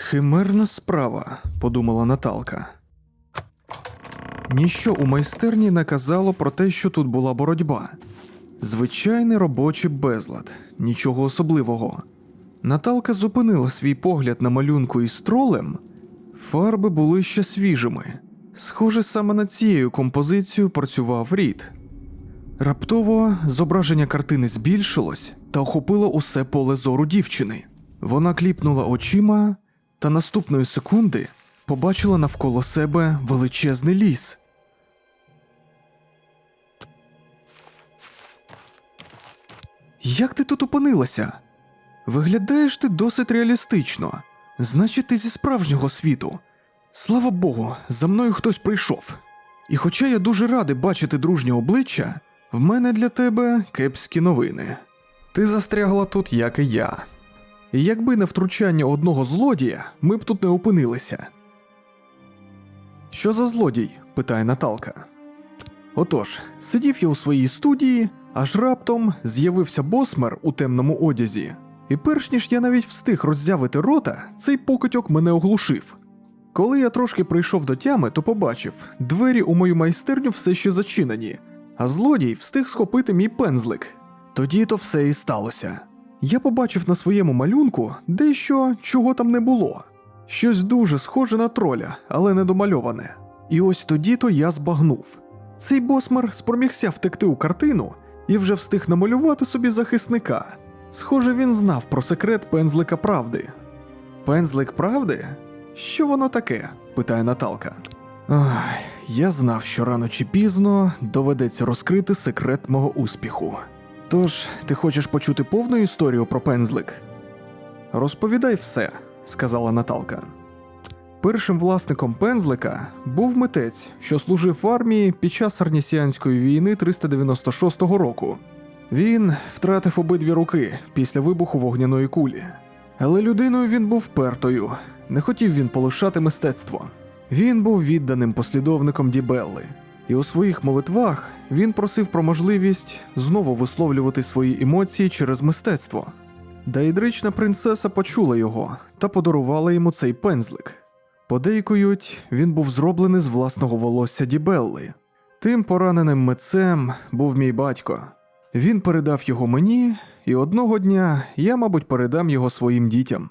Химерна справа, подумала Наталка. Ніщо у майстерні не казало про те, що тут була боротьба. Звичайний робочий безлад, нічого особливого. Наталка зупинила свій погляд на малюнку із тролем. Фарби були ще свіжими. Схоже, саме над цією композицією працював рід. Раптово зображення картини збільшилось та охопило усе поле зору дівчини. Вона кліпнула очима та наступної секунди побачила навколо себе величезний ліс. Як ти тут опинилася? Виглядаєш ти досить реалістично. Значить, ти зі справжнього світу. Слава Богу, за мною хтось прийшов. І хоча я дуже радий бачити дружнє обличчя, в мене для тебе кепські новини. Ти застрягла тут, як і я. Якби не втручання одного злодія, ми б тут не опинилися. Що за злодій? питає Наталка. Отож, сидів я у своїй студії, аж раптом з'явився босмер у темному одязі. І перш ніж я навіть встиг роззявити рота, цей покотьок мене оглушив. Коли я трошки прийшов до тями, то побачив, двері у мою майстерню все ще зачинені, а злодій встиг схопити мій пензлик. Тоді то все і сталося. Я побачив на своєму малюнку дещо, чого там не було. Щось дуже схоже на троля, але недомальоване. І ось тоді то я збагнув. Цей босмер спромігся втекти у картину і вже встиг намалювати собі захисника. Схоже, він знав про секрет пензлика правди. Пензлик правди? Що воно таке? питає Наталка. Ай, я знав, що рано чи пізно доведеться розкрити секрет мого успіху. Тож, ти хочеш почути повну історію про пензлик? Розповідай все, сказала Наталка. Першим власником пензлика був митець, що служив в армії під час Арнісіанської війни 396 року. Він втратив обидві руки після вибуху вогняної кулі. Але людиною він був впертою, не хотів він полишати мистецтво. Він був відданим послідовником Дібелли, і у своїх молитвах він просив про можливість знову висловлювати свої емоції через мистецтво. Дайдрична принцеса почула його та подарувала йому цей пензлик. Подейкують, він був зроблений з власного волосся Дібелли. Тим пораненим митцем був мій батько. Він передав його мені, і одного дня я, мабуть, передам його своїм дітям.